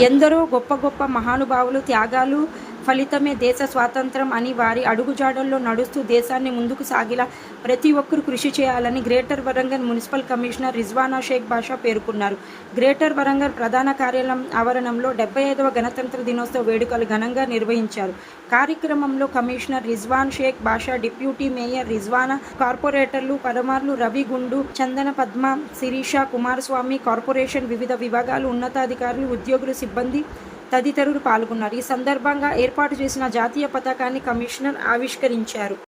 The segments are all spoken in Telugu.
ఎందరో గొప్ప గొప్ప మహానుభావులు త్యాగాలు ఫలితమే దేశ స్వాతంత్రం అని వారి అడుగుజాడల్లో నడుస్తూ దేశాన్ని ముందుకు సాగేలా ప్రతి ఒక్కరూ కృషి చేయాలని greater Warangal municipal commissioner Rizwana Shaik Basha పేర్కొన్నారు. గ్రేటర్ వరంగల్ ప్రధాన కార్యాలయం ఆవరణంలో డెబ్బై ఐదవ గణతంత్ర దినోత్సవ వేడుకలు ఘనంగా నిర్వహించారు. కార్యక్రమంలో commissioner Rizwan Shaik Basha deputy mayor Rizwana కార్పొరేటర్లు పరమార్లు రవి గుండు చందన పద్మ శిరీష కుమారస్వామి కార్పొరేషన్ వివిధ విభాగాలు ఉన్నతాధికారులు ఉద్యోగులు సిబ్బంది తదితరులు పాల్గొన్నారు. ఈ సందర్భంగా ఏర్పాటు చేసిన జాతీయ పతాకాన్ని కమిషనర్ ఆవిష్కరించారు.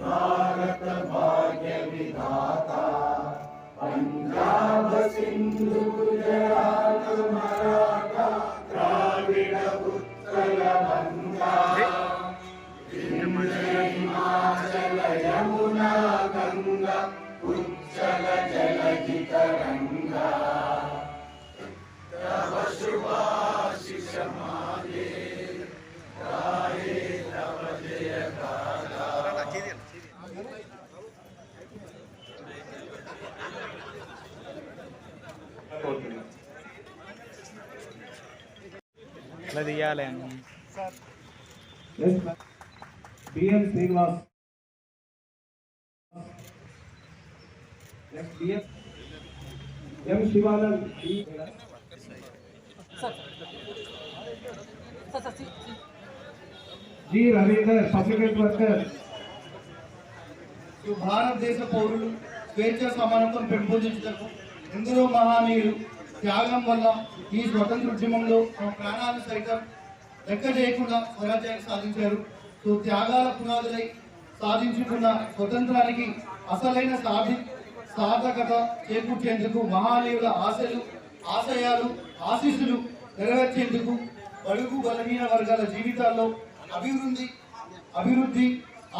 भारत भाग्य विधाता Punjab లదియాలయం BM Srinivas next BM M Shivanand ji Ravinder public worker ఈ భారతదేశ పౌరులు స్వేచ్ఛ సమానత్వం పెంపొందించటకు ఎందరో మహానీయులు త్యాగం వల్ల ఈ స్వతంత్ర ఉద్యమంలో తమ ప్రాణాలు సైతం లెక్క చేయకుండా స్వరాజ్యాన్ని సాధించారు. సో త్యాగాల పునాదులై సాధించుకున్న స్వతంత్రానికి అసలైన సాధి సాధకత చేకూర్చేందుకు మహానీయుల ఆశలు ఆశయాలు ఆశీస్సులు నెరవేర్చేందుకు బడుగు బలహీన వర్గాల జీవితాల్లో అభివృద్ధి అభివృద్ధి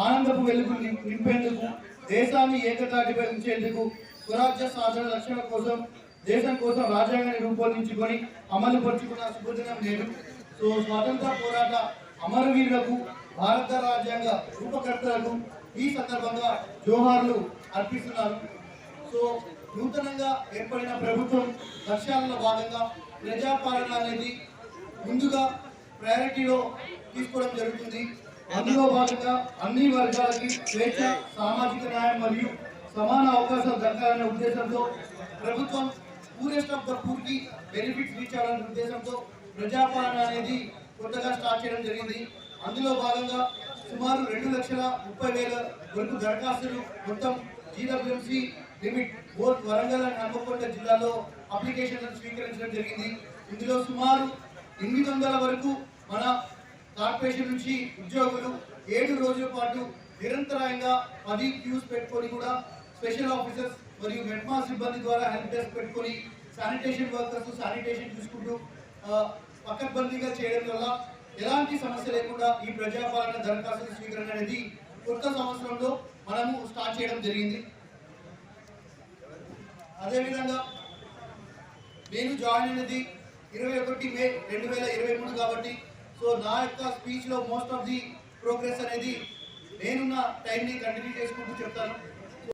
ఆనందపు వెలుగు నింపేందుకు దేశాన్ని ఏకతాటిపై ఉంచేందుకు స్వరాజ్య సాధన రక్షణ కోసం దేశం కోసం రాజ్యాంగాన్ని రూపొందించుకొని అమలు పరుచుకున్న శుభదినం నేడు. సో స్వాతంత్ర పోరాట అమరవీరులకు భారత రాజ్యాంగ రూపకర్తలకు ఈ సందర్భంగా జోహార్లు అర్పిస్తున్నారు. సో నూతనంగా ఏర్పడిన ప్రభుత్వం లక్ష్యాలలో భాగంగా ప్రజాపాలన అనేది ముందుగా ప్రయారిటీలో తీసుకోవడం జరుగుతుంది. అందులో భాగంగా అన్ని వర్గాలకి స్వేచ్ఛ సామాజిక న్యాయం మరియు సమాన అవకాశాలు దక్కాలనే ఉద్దేశంతో ప్రభుత్వం పూరెస్ట్ ఆఫ్ ద బెనిఫిట్స్ ఇచ్చాలనే ఉద్దేశంతో ప్రజాపాలన అనేది కొత్తగా స్టార్ట్ చేయడం జరిగింది. అందులో భాగంగా సుమారు రెండు లక్షల ముప్పై వేల వరకు దరఖాస్తులు మొత్తం GWMC limit board Warangal and Hanamkonda జిల్లాలో అప్లికేషన్లను స్వీకరించడం జరిగింది. ఇందులో సుమారు ఎనిమిది వందల వరకు మన కార్పొరేషన్ నుంచి ఉద్యోగులు ఏడు రోజుల పాటు నిరంతరాయంగా పది క్యూస్ పెట్టుకొని కూడా స్పెషల్ ఆఫీసర్స్ మరియు మెట్మా సిబ్బంది ద్వారా హెల్ప్ డెస్క్ పెట్టుకొని శానిటేషన్ వర్కర్స్ శానిటేషన్ చూసుకుంటూ పక్కబందీగా చేయడం వల్ల ఎలాంటి సమస్య లేకుండా ఈ ప్రజాపాలన దరఖాస్తుల స్వీకరణ అనేది కొత్త సంవత్సరంలో మనము స్టార్ట్ చేయడం జరిగింది. అదేవిధంగా నేను జాయిన్ అయినది ఇరవై ఒకటి మే రెండు వేల ఇరవై మూడు కాబట్టి సో నా యొక్క స్పీచ్లో మోస్ట్ ఆఫ్ ది ప్రోగ్రెస్ అనేది నేనున్న టైంని కంటిన్యూ చేసుకుంటూ చెప్తాను.